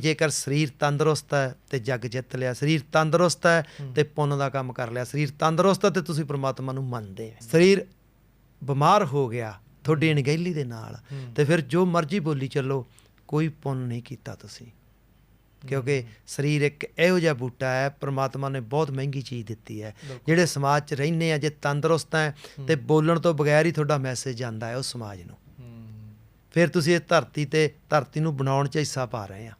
ਜੇਕਰ ਸਰੀਰ ਤੰਦਰੁਸਤ ਹੈ ਤੇ ਜਗ ਜਿੱਤ ਲਿਆ ਸਰੀਰ ਤੰਦਰੁਸਤ ਹੈ ਤੇ ਪੁੰਨ ਦਾ ਕੰਮ ਕਰ ਲਿਆ ਸਰੀਰ ਤੰਦਰੁਸਤ ਹੈ ਤੇ ਤੁਸੀਂ ਪ੍ਰਮਾਤਮਾ ਨੂੰ ਮੰਨਦੇ ਹੋ। ਸਰੀਰ ਬਿਮਾਰ ਹੋ ਗਿਆ ਤੁਹਾਡੀ ਅਣਗਹਿਲੀ ਦੇ ਨਾਲ ਤੇ ਫਿਰ ਜੋ ਮਰਜ਼ੀ ਬੋਲੀ ਚੱਲੋ ਕੋਈ ਪੁੰਨ ਨਹੀਂ ਕੀਤਾ ਤੁਸੀਂ। ਕਿਉਂਕਿ ਸਰੀਰ ਇੱਕ ਇਹੋ ਜਿਹਾ ਬੂਟਾ ਹੈ ਪ੍ਰਮਾਤਮਾ ਨੇ ਬਹੁਤ ਮਹਿੰਗੀ ਚੀਜ਼ ਦਿੱਤੀ ਹੈ। ਜਿਹੜੇ ਸਮਾਜ 'ਚ ਰਹਿੰਦੇ ਆ ਜੇ ਤੰਦਰੁਸਤ ਹੈ ਤੇ ਬੋਲਣ ਤੋਂ ਬਗੈਰ ਹੀ ਤੁਹਾਡਾ ਮੈਸੇਜ ਜਾਂਦਾ ਹੈ ਉਸ ਸਮਾਜ ਨੂੰ। ਫਿਰ ਤੁਸੀਂ ਇਹ ਧਰਤੀ ਤੇ ਧਰਤੀ ਨੂੰ ਬਣਾਉਣ 'ਚ ਹਿੱਸਾ ਪਾ ਰਹੇ ਆ।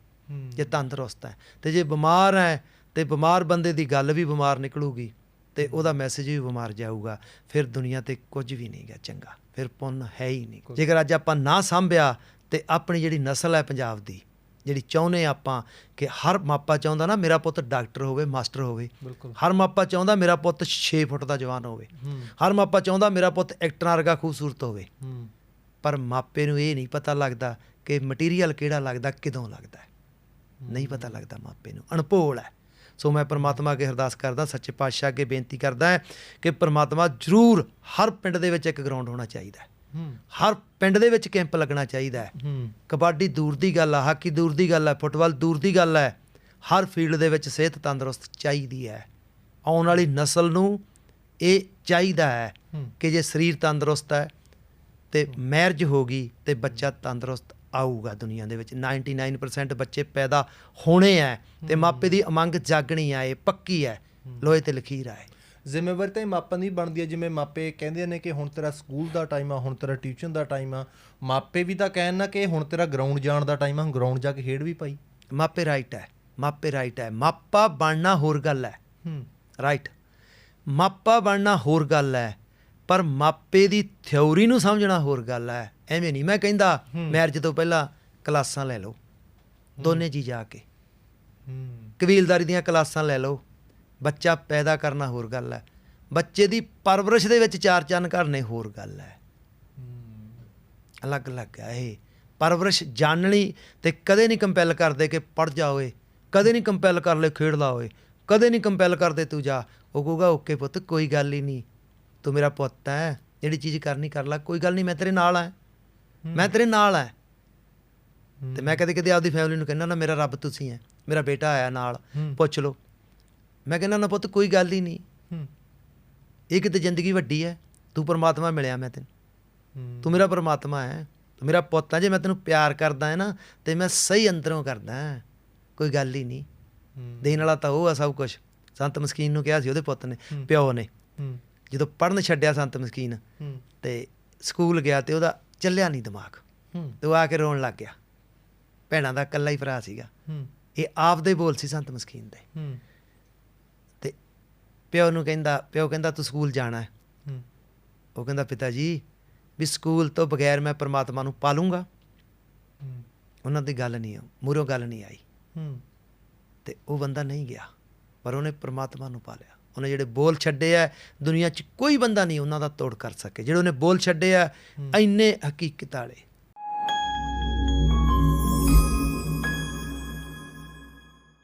ਜੇ ਤੰਦਰੁਸਤ ਹੈ। ਤੇ ਜੇ ਬਿਮਾਰ ਹੈ ਤੇ ਬਿਮਾਰ ਬੰਦੇ ਦੀ ਗੱਲ ਵੀ ਬਿਮਾਰ ਨਿਕਲੂਗੀ ਤੇ ਉਹਦਾ ਮੈਸੇਜ ਵੀ ਬਿਮਾਰ ਜਾਊਗਾ। ਫਿਰ ਦੁਨੀਆ ਤੇ ਕੁਝ ਵੀ ਨਹੀਂਗਾ ਚੰਗਾ। ਫਿਰ ਪੁੰਨ ਹੈ ਹੀ ਨਹੀਂ। ਜੇਕਰ ਅੱਜ ਆਪਾਂ ਨਾ ਸੰਭਿਆ ਤੇ ਆਪਣੀ ਜਿਹੜੀ ਨਸਲ ਹੈ ਪੰਜਾਬ ਦੀ ਜਿਹੜੀ ਚਾਹੁੰਦੇ ਆਪਾਂ ਕਿ ਹਰ ਮਾਪਾ ਚਾਹੁੰਦਾ ਨਾ ਮੇਰਾ ਪੁੱਤ ਡਾਕਟਰ ਹੋਵੇ ਮਾਸਟਰ ਹੋਵੇ। ਹਰ ਮਾਪਾ ਚਾਹੁੰਦਾ ਮੇਰਾ ਪੁੱਤ 6 ਫੁੱਟ ਦਾ ਜਵਾਨ ਹੋਵੇ। ਹਰ ਮਾਪਾ ਚਾਹੁੰਦਾ ਮੇਰਾ ਪੁੱਤ ਐਕਟਰਾਂ ਵਰਗਾ ਖੂਬਸੂਰਤ ਹੋਵੇ। ਪਰ ਮਾਪੇ ਨੂੰ ਇਹ ਨਹੀਂ ਪਤਾ ਲੱਗਦਾ ਕਿ ਮਟੀਰੀਅਲ ਕਿਹੜਾ ਲੱਗਦਾ ਕਿਦੋਂ ਲੱਗਦਾ। ਨਹੀਂ ਪਤਾ ਲੱਗਦਾ ਮਾਪੇ ਨੂੰ। ਅਣਭੋਲ ਹੈ। ਸੋ ਮੈਂ ਪ੍ਰਮਾਤਮਾ ਅੱਗੇ ਅਰਦਾਸ ਕਰਦਾ ਸੱਚੇ ਪਾਤਸ਼ਾਹ ਅੱਗੇ ਬੇਨਤੀ ਕਰਦਾ ਹੈ ਕਿ ਪ੍ਰਮਾਤਮਾ ਜ਼ਰੂਰ ਹਰ ਪਿੰਡ ਦੇ ਵਿੱਚ ਇੱਕ ਗਰਾਊਂਡ ਹੋਣਾ ਚਾਹੀਦਾ ਹੈ। ਹਰ ਪਿੰਡ ਦੇ ਵਿੱਚ ਕੈਂਪ ਲੱਗਣਾ ਚਾਹੀਦਾ ਹੈ। ਕਬੱਡੀ ਦੂਰ ਦੀ ਗੱਲ ਹੈ ਹਾਕੀ ਦੂਰ ਦੀ ਗੱਲ ਹੈ ਫੁੱਟਬਾਲ ਦੂਰ ਦੀ ਗੱਲ ਹੈ ਹਰ ਫੀਲਡ ਦੇ ਵਿੱਚ ਸਿਹਤ ਤੰਦਰੁਸਤ ਚਾਹੀਦੀ ਹੈ। ਆਉਣ ਵਾਲੀ ਨਸਲ ਨੂੰ ਇਹ ਚਾਹੀਦਾ ਹੈ ਹੂੰ। ਕਿ ਜੇ ਸਰੀਰ ਤੰਦਰੁਸਤ ਹੈ ਤੇ ਮੈਰਿਜ ਹੋ ਗਈ ਤੇ ਬੱਚਾ ਤੰਦਰੁਸਤ ਆਊਗਾ ਦੁਨੀਆ ਦੇ ਵਿੱਚ। 99% ਬੱਚੇ ਪੈਦਾ ਹੋਣੇ ਆ ਤੇ ਮਾਪੇ ਦੀ ਉਮੰਗ ਜਾਗਣੀ ਆ ਇਹ ਪੱਕੀ ਹੈ ਲੋਹੇ ਤੇ ਲਖੀਰ ਆ ਇਹ। ਜ਼ਿੰਮੇਵਾਰੀ ਤਾਂ ਮਾਪਿਆਂ ਦੀ ਬਣਦੀ ਹੈ ਜਿਵੇਂ ਮਾਪੇ ਕਹਿੰਦੇ ਨੇ ਕਿ ਹੁਣ ਤੇਰਾ ਸਕੂਲ ਦਾ ਟਾਈਮ ਆ ਹੁਣ ਤੇਰਾ ਟਿਊਸ਼ਨ ਦਾ ਟਾਈਮ ਆ। ਮਾਪੇ ਵੀ ਤਾਂ ਕਹਿਣ ਨਾ ਕਿ ਹੁਣ ਤੇਰਾ ਗਰਾਊਂਡ ਜਾਣ ਦਾ ਟਾਈਮ ਆ ਗਰਾਊਂਡ ਜਾ ਕੇ ਖੇਡ ਵੀ ਪਾਈ ਮਾਪੇ ਰਾਈਟ ਹੈ ਮਾਪੇ ਰਾਈਟ ਹੈ ਮਾਪਾ ਬਣਨਾ ਹੋਰ ਗੱਲ ਹੈ ਹੂੰ। ਰਾਈਟ ਮਾਪਾ ਬਣਨਾ ਹੋਰ ਗੱਲ ਹੈ ਪਰ ਮਾਪੇ ਦੀ ਥਿਉਰੀ ਨੂੰ ਸਮਝਣਾ ਹੋਰ ਗੱਲ ਹੈ। ਐਵੇਂ ਨਹੀਂ ਮੈਂ ਕਹਿੰਦਾ ਮੈਰਿਜ ਤੋਂ ਪਹਿਲਾਂ ਕਲਾਸਾਂ ਲੈ ਲਓ। ਦੋਨੇ ਜੀ ਜਾ ਕੇ। ਕਬੀਲਦਾਰੀ ਦੀਆਂ ਕਲਾਸਾਂ ਲੈ ਲਓ। ਬੱਚਾ ਪੈਦਾ ਕਰਨਾ ਹੋਰ ਗੱਲ ਹੈ। ਬੱਚੇ ਦੀ ਪਰਵਰਿਸ਼ ਦੇ ਵਿੱਚ ਚਾਰ ਚੰਨ ਕਰਨੇ ਹੋਰ ਗੱਲ ਹੈ। ਅਲੱਗ-ਅਲੱਗ ਹੈ ਇਹ। ਪਰਵਰਿਸ਼ ਜਾਣਨੀ ਤੇ ਕਦੇ ਨਹੀਂ ਕੰਪੈਲ ਕਰਦੇ ਕਿ ਪੜ ਜਾ ਓਏ। ਕਦੇ ਨਹੀਂ ਕੰਪੈਲ ਕਰ ਲੈ ਖੇਡ ਲਾ ਓਏ। ਕਦੇ ਨਹੀਂ ਕੰਪੈਲ ਕਰਦੇ ਤੂੰ ਜਾ। ਉਹ ਕਹੂਗਾ ਓਕੇ ਪੁੱਤ ਕੋਈ ਗੱਲ ਹੀ ਨਹੀਂ। ਤੂੰ ਮੇਰਾ ਪੁੱਤ ਹੈ ਜਿਹੜੀ ਚੀਜ਼ ਕਰਨੀ ਕਰ ਲੈ ਕੋਈ ਗੱਲ ਨਹੀਂ ਮੈਂ ਤੇਰੇ ਨਾਲ ਆ ਮੈਂ ਤੇਰੇ ਨਾਲ ਆ ਤੇ ਮੈਂ ਕਦੇ ਕਦੇ ਆਪਦੀ ਫੈਮਿਲੀ ਨੂੰ ਕਹਿੰਦਾ ਨਾ ਮੇਰਾ ਰੱਬ ਤੁਸੀਂ ਹੈ ਮੇਰਾ ਬੇਟਾ ਆਇਆ ਨਾਲ। ਪੁੱਛ ਲਓ। ਮੈਂ ਕਹਿੰਦਾ ਨਾ ਪੁੱਤ ਕੋਈ ਗੱਲ ਹੀ ਨਹੀਂ। ਇਹ ਕਿਤੇ ਜ਼ਿੰਦਗੀ ਵੱਡੀ ਹੈ ਤੂੰ ਪਰਮਾਤਮਾ ਮਿਲਿਆ ਮੈਂ ਤੈਨੂੰ। ਤੂੰ ਮੇਰਾ ਪਰਮਾਤਮਾ ਹੈ ਤੂੰ ਮੇਰਾ ਪੁੱਤ ਹੈ ਜੇ ਮੈਂ ਤੈਨੂੰ ਪਿਆਰ ਕਰਦਾ ਹੈ ਨਾ ਤੇ ਮੈਂ ਸਹੀ ਅੰਦਰੋਂ ਕਰਦਾ ਹਾਂ। ਕੋਈ ਗੱਲ ਹੀ ਨਹੀਂ। ਦੇਣ ਵਾਲਾ ਤਾਂ ਉਹ ਆ ਸਭ ਕੁਝ ਸੰਤ ਮਸਕੀਨ ਨੂੰ ਕਿਹਾ ਸੀ ਉਹਦੇ ਪੁੱਤ ਨੇ। ਪਿਓ ਨੇ। ਜਦੋਂ ਪੜਨ ਛੱਡਿਆ ਸੰਤ ਮਸਕੀਨ ਤੇ ਸਕੂਲ ਗਿਆ ਤੇ ਉਹਦਾ ਚੱਲਿਆ ਨਹੀਂ ਦਿਮਾਗ। ਤੇ ਉਹ ਆ ਕੇ ਰੋਣ ਲੱਗ ਗਿਆ। ਭੈਣਾਂ ਦਾ ਇਕੱਲਾ ਹੀ ਭਰਾ ਸੀਗਾ। ਇਹ ਆਪਦੇ ਬੋਲ ਸੀ ਸੰਤ ਮਸਕੀਨ ਦੇ। ਤੇ ਪਿਓ ਨੂੰ ਕਹਿੰਦਾ ਪਿਓ ਕਹਿੰਦਾ ਤੂੰ ਸਕੂਲ ਜਾਣਾ ਹੈ। ਉਹ ਕਹਿੰਦਾ ਪਿਤਾ ਜੀ ਵੀ ਸਕੂਲ ਤੋਂ ਬਗੈਰ ਮੈਂ ਪ੍ਰਮਾਤਮਾ ਨੂੰ ਪਾਲੂੰਗਾ। ਉਹਨਾਂ ਦੀ ਗੱਲ ਨਹੀਂ ਮੂਹਰੋਂ ਗੱਲ ਨਹੀਂ ਆਈ। ਤੇ ਉਹ ਬੰਦਾ ਨਹੀਂ ਗਿਆ ਪਰ ਉਹਨੇ ਪ੍ਰਮਾਤਮਾ ਨੂੰ ਪਾਲਿਆ। ਉਹਨੇ ਜਿਹੜੇ ਬੋਲ ਛੱਡੇ ਆ ਦੁਨੀਆ 'ਚ ਕੋਈ ਬੰਦਾ ਨਹੀਂ ਉਹਨਾਂ ਦਾ ਤੋੜ ਕਰ ਸਕੇ। ਜਿਹੜੇ ਉਹਨੇ ਬੋਲ ਛੱਡੇ ਆ ਇੰਨੇ ਹਕੀਕਤ ਵਾਲੇ।